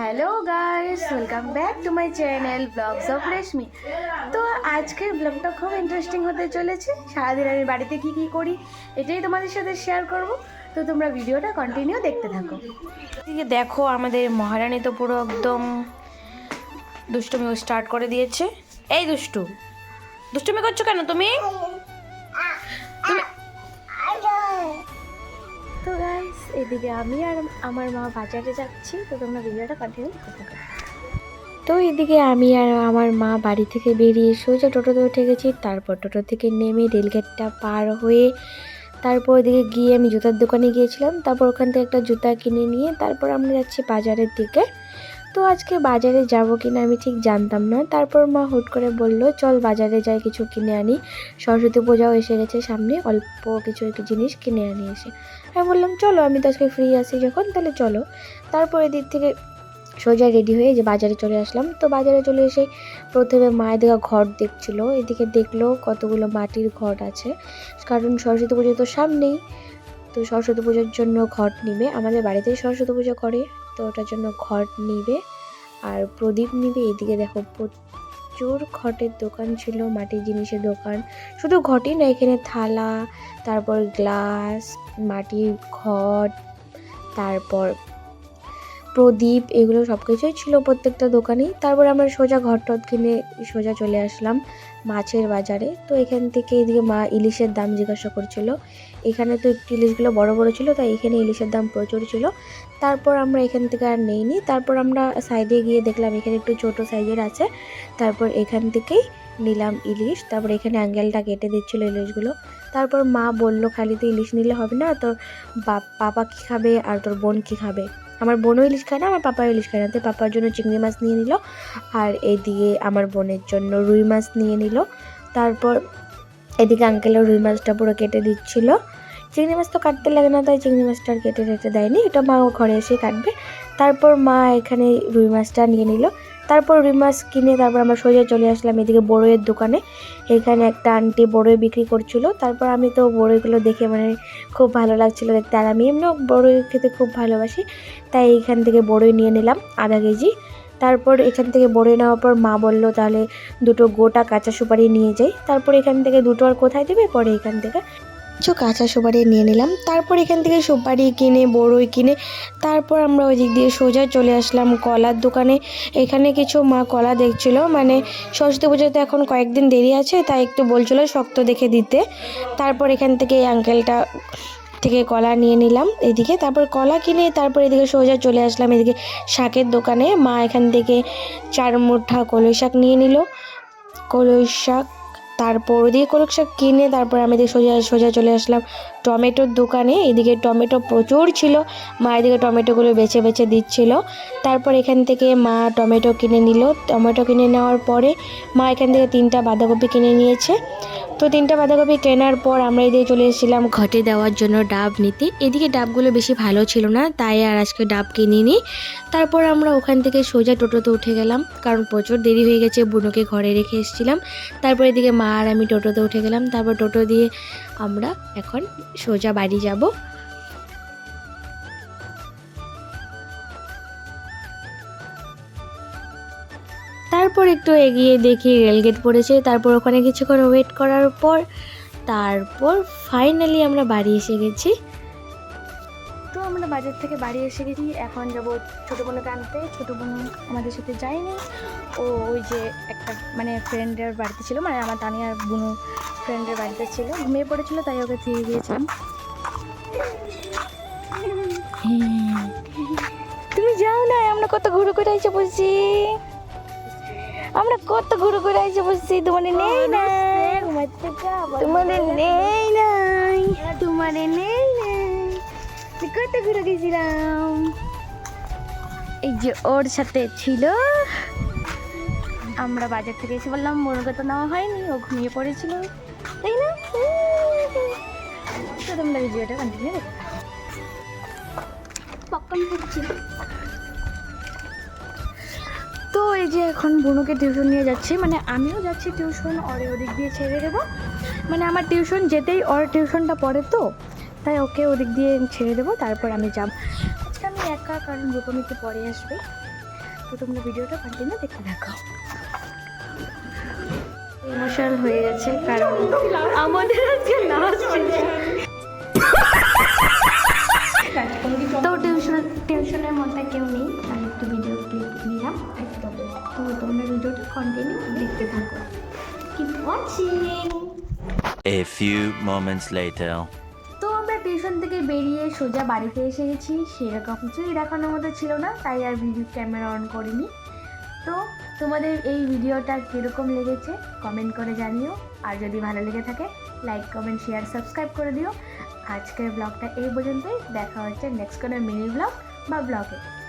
Hello guys welcome back to my channel blogs of Reshmi তো আজকের ব্লগটা খুব ইন্টারেস্টিং হতে চলেছে। সারাদিন আমি বাড়িতে কি কি করি, এটাই তোমাদের সাথে শেয়ার করব। তো তোমরা ভিডিওটা কন্টিনিউ দেখতে থাকো। দেখো, আমাদের মহারানী তো পুরো একদম দুষ্টুমি স্টার্ট করে দিয়েছে। এই দুষ্টু, দুষ্টুমি করছ কেন তুমি? এদিকে আমি আর আমার মা বাজারে যাচ্ছি, তো তোমরা ভিডিওটা কন্টিনিউ করতে পারো তো এদিকে আমি আর আমার মা বাড়ি থেকে বেরিয়ে সোজা টোটোতে উঠে গেছি, তারপর টোটো থেকে নেমে রেলগেটটা পার হয়ে তারপর ওদিকে গিয়ে আমি জুতার দোকানে গিয়েছিলাম, তারপর ওখান থেকে একটা জুতা কিনে নিয়ে তারপর আমরা যাচ্ছি বাজারের দিকে। তো আজকে বাজারে যাব কিনা আমি ঠিক জানতাম না। তারপর মা হুট করে বলল, চল বাজারে যাই, কিছু কিনে আনি। সরস্বতী পূজাও এসে গেছে সামনে, অল্প কিছু জিনিস কিনে আনি এসে। আমি বললাম, চলো, আমি তো আজকে ফ্রি আছি যখন, তাহলে চলো। তারপর এদিক থেকে সোজা রেডি হয়ে যে বাজারে চলে আসলাম। তো বাজারে চলে এসে প্রথমে মায়ের দেখা ঘর দেখছিল। এদিকে দেখল কতগুলো মাটির ঘর আছে। কারণ সরস্বতী পুজো তো সামনেই। তো সরস্বতী পুজোর জন্য ঘট নিবে। আমাদের বাড়িতেই সরস্বতী পুজো করে। তো ওটার জন্য ঘট নিবে। আর প্রদীপ নিবে, এদিকে দেখো প্রচুর ঘটের দোকান ছিল, মাটির জিনিসের দোকান। শুধু ঘটই না, এখানে থালা, তারপর গ্লাস, মাটির ঘট, তারপর প্রদীপ, এগুলো সব কিছুই ছিল প্রত্যেকটা দোকানেই। তারপর আমরা সোজা ঘর টট কিনে সোজা চলে আসলাম মাছের বাজারে। তো এখান থেকে এদিকে মা ইলিশের দাম জিজ্ঞাসা করছিল। এখানে তো একটু ইলিশগুলো বড় বড় ছিল, তাই এখানে ইলিশের দাম প্রচুর ছিল। তারপর আমরা এখান থেকে আর নেইনি। তারপর আমরা সাইডে গিয়ে দেখলাম এখানে একটু ছোট সাইজের আছে। তারপর এখান থেকেই নিলাম ইলিশ। তারপর এখানে অ্যাঙ্গেলটা কেটে দিচ্ছিল ইলিশগুলো। তারপর মা বলল, খালি তো ইলিশ নিলে হবে না, তোর বাপ- পাপা কী খাবে আর তোর বোন কী খাবে? আমার বোনও ইলিশ খায় না, আমার পাপা ইলিশ খায় না। তো পাপার জন্য চিংড়ি মাছ নিয়ে নিল, আর এদিকে আমার বোনের জন্য রুই মাছ নিয়ে নিল। তারপর এদিকে আঙ্কেলও রুই মাছটা পুরো কেটে দিচ্ছিল। চিংড়ি মাছ তো কাটতে লাগে না, তাই চিংড়ি মাছটা আর কেটে রেটে দেয়নি। এটা মা ঘরে এসে কাটবে। তারপর মা এখানে রুই মাছটা নিয়ে নিল। তারপর রুই মাছ কিনে তারপর আমরা সোজা চলে আসলাম এদিকে বড়ইয়ের দোকানে। এখানে একটা আন্টি বড়ই বিক্রি করছিল। তারপর আমি তো বড়ইগুলো দেখে মানে খুব ভালো লাগছিল দেখতে। আর আমি এমনিও বড়ই খেতে খুব ভালোবাসি, তাই এইখান থেকে বড়ই নিয়ে নিলাম আধা কেজি। তারপর এখান থেকে বড়ই নেওয়ার পর মা বলল, তাহলে দুটো গোটা কাঁচা সুপারি নিয়ে যাই। তারপর এখান থেকে দুটো আর কোথায় দেবে? পরে এখান থেকে। কিছু কাঁচা সুপারি নিয়ে নিলাম। তারপর এখান থেকে সুপারি কিনে, বড়ই কিনে, তারপর আমরা ওই দিক দিয়ে সোজা চলে আসলাম কলার দোকানে। এখানে কিছু মা কলা দেখছিল মানে সরস্বতী পুজোতে এখন কয়েকদিন দেরি আছে, তাই একটু বলছিল শক্ত দেখে দিতে। তারপর এখান থেকে এই আঙ্কেলটা থেকে কলা নিয়ে নিলাম এদিকে। তারপর কলা কিনে, তারপর এদিকে সোজা চলে আসলাম এদিকে শাকের দোকানে। মা এখান থেকে চার মুঠা কলই শাক নিয়ে নিল। কলই শাক তারপর ওদিকে কোনো সব কিনে তারপর আমি এদিকে সোজা সোজা চলে আসলাম। টমেটোর দোকানে এদিকে টমেটো প্রচুর ছিল। মা এদিকে টমেটোগুলো বেছে বেছে দিচ্ছিল। তারপর এখান থেকে মা টমেটো কিনে নিল। টমেটো কিনে নেওয়ার পরে মা এখান থেকে তিনটা বাঁধাকপি কিনে নিয়েছে। তো তিনটা বাঁধাকপি কেনার পর আমরা এদিকে চলে এসেছিলাম ঘটে দেওয়ার জন্য ডাব নিতে। এদিকে ডাবগুলো বেশি ভালো ছিল না, তাই আর আজকে ডাব কিনিনি। তারপর আমরা ওখান থেকে সোজা টোটোতে উঠে গেলাম, কারণ প্রচুর দেরি হয়ে গেছে, বুনোকে ঘরে রেখে এসেছিলাম। তারপর এদিকে মা আর আমি টোটোতে উঠে গেলাম, তারপর টোটো দিয়ে আমরা এখন সোজা বাড়ি যাব। তারপর একটু এগিয়ে দেখি রেলগেট পড়েছে তারপর ওখানে কিছুক্ষণ ওয়েট করার পর তারপর ফাইনালি আমরা বাড়ি এসে গেছি। তো আমরা বাজার থেকে বাড়ি এসে গেছি এখন যাব ছোটো বোনকে আনতে ছোটো বোন আমাদের সাথে যায়নি। ও ওই যে একটা মানে ফ্রেন্ডের বাড়িতে ছিল মানে আমার তানিয়ার বুনু ফ্রেন্ডের বাড়িতে ছিল। ঘুমিয়ে পড়েছিল তাই ওকে দিয়ে দিয়েছিলাম। তুমি যাও না আমরা কত ঘুরে ঘুরে এসে বলছি আমরা কত ঘুরে ঘুরে এসে বসছি তোমাদের নেই না। তোমাদের নেই নাই। তোমাদের নেই নাই। কত ঘুরে গেছিলাম। এই যে ওর সাথে ছিল। আমরা বাজার থেকে এসে বললাম মোরগে তো নেওয়া হয়নি ও ঘুমিয়ে পড়েছিল। তাই না? তো তোমরা ভিডিওটা কন্টিনিউ দেখো পপকর্ন তো এই যে এখন বুনুকে টিউশন নিয়ে যাচ্ছি মানে আমিও যাচ্ছি টিউশন ওরে ওদিক দিয়ে ছেড়ে দেবো। মানে আমার টিউশন যেতেই ওর টিউশনটা পড়ে তো তাই ওকে ওদিক দিয়ে ছেড়ে দেবো তারপর আমি যাব। আজকে আমি একা কারণ রূপমিতে পরে আসবে। তো তোমরা ভিডিওটা কন্টিনিউ দেখতে থাকো। ইমোশনাল হয়ে গেছে কারণ আমাদের আজকে লাস্ট তো টিউশন টিউশনের মধ্যে কেউ নেই। একটু ভিডিও ক্লিপ নিলাম একদম। তো তোমরা ভিডিওটা কন্টিনিউ দেখতে থাকো। Keep watching A few moments later. তো আমরা টিউশন থেকে বেরিয়ে সোজা বাড়িতে এসে গেছি। সেরকম কিছুই দেখানোর মতো ছিল না তাই আর ভিডিও ক্যামেরা অন করিনি। তো তোমাদের এই ভিডিওটা কীরকম লেগেছে কমেন্ট করে জানিও। আর যদি ভালো লেগে থাকে লাইক কমেন্ট শেয়ার সাবস্ক্রাইব করে দিও। আজকের ব্লগটা এই পর্যন্তই। দেখা হচ্ছে নেক্সট কোনো মিনি ব্লগ বা ব্লগে